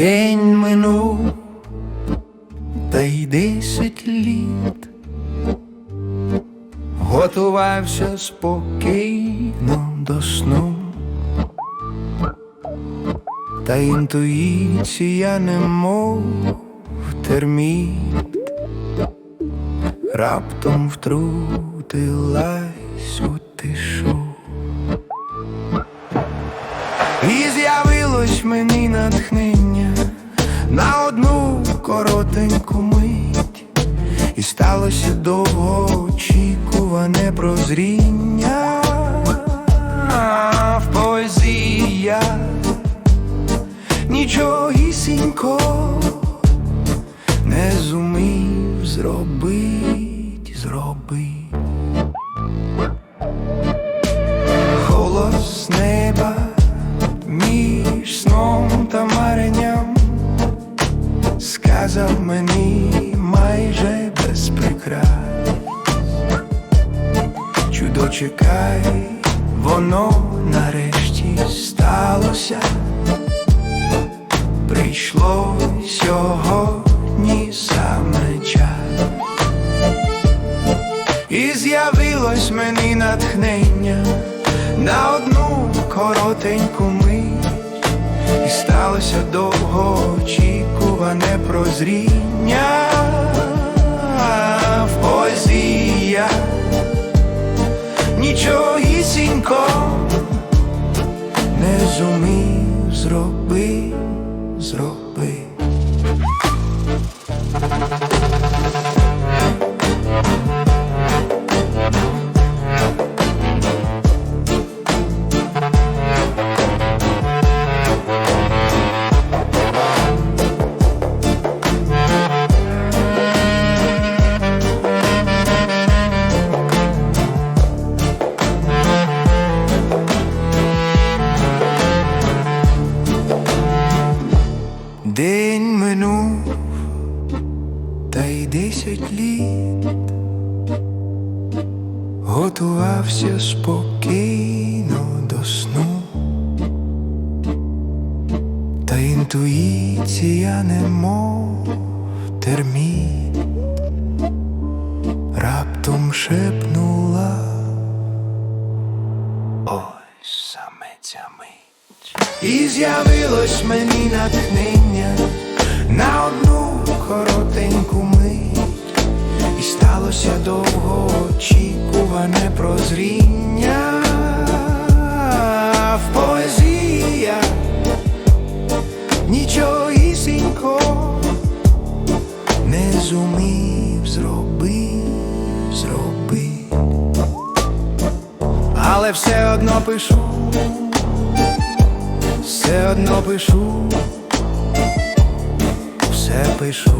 День минув, та й десять літ. Готувався спокійно до сну, та інтуїція немов терміт, раптом втрутилась у тишу. І з'явилось мені натхнення на одну коротеньку мить, і сталося довгоочікуване прозріння в поезії я нічогісінько не зумів зробить, зробить. Голос неба сказав мені майже без прикрас. Чудо чекай, воно нарешті сталося, прийшло сьогодні саме час. І з'явилось мені натхнення на одну коротеньку мить, сталося довгоочікуване прозріння в поезії я нічогісінько не зумів зробити, зробити. Десять літ готувався спокійно до сну, та інтуїція немов терміт. Раптом шепнула. Ось саме ця мить. І з'явилось мені натхнення на одну сталося довгоочікуване прозріння в поезії я нічогісінько не зумів зробити, зробити, але все одно пишу все одно пишу, все пишу.